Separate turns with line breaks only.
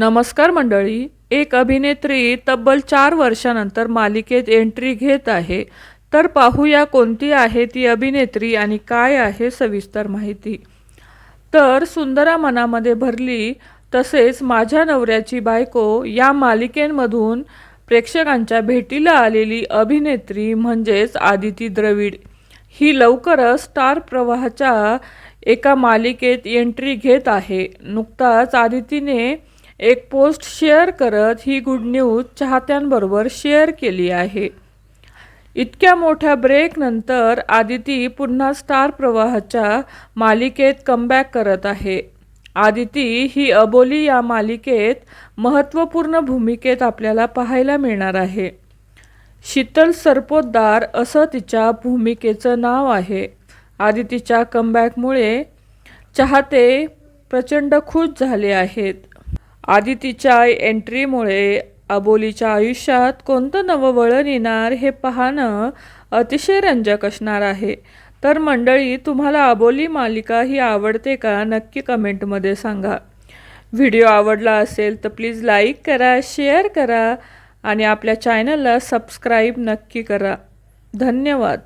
नमस्कार मंडळी एक अभिनेत्री तब्बल चार वर्षानंतर मालिकेत एंट्री घेत आहे. तर पाहूया कोणती आहे ती अभिनेत्री आणि काय आहे सविस्तर माहिती. तर सुंदरा मनामध्ये भरली तसेच माझ्या नवऱ्याची बायको या मालिकेमधून प्रेक्षकांच्या भेटीला आलेली अभिनेत्री म्हणजेच आदिती द्रविड. ही लवकरच स्टार प्रवाहाच्या एका मालिकेत एंट्री घेत आहे. नुकताच आदितीने एक पोस्ट शेअर करत ही गुड न्यूज चाहत्यांबरोबर शेअर केली आहे. इतक्या मोठ्या ब्रेकनंतर आदिती पुन्हा स्टार प्रवाहाच्या मालिकेत कमबॅक करत आहे. आदिती ही अबोली या मालिकेत महत्त्वपूर्ण भूमिकेत आपल्याला पाहायला मिळणार आहे. शीतल सरपोतदार असं तिच्या भूमिकेचं नाव आहे. आदितीच्या कमबॅकमुळे चाहते प्रचंड खुश झाले आहेत. आदितीच्या एंट्रीमुळे अबोलीच्या आयुष्यात कोणतं नवं वळण येणार हे पाहणं अतिशय रंजक असणार आहे. तर मंडळी तुम्हाला अबोली मालिका ही आवडते का? नक्की कमेंटमध्ये सांगा. व्हिडिओ आवडला असेल तर प्लीज लाईक करा शेअर करा आणि आपल्या चॅनलला सबस्क्राईब नक्की करा. धन्यवाद.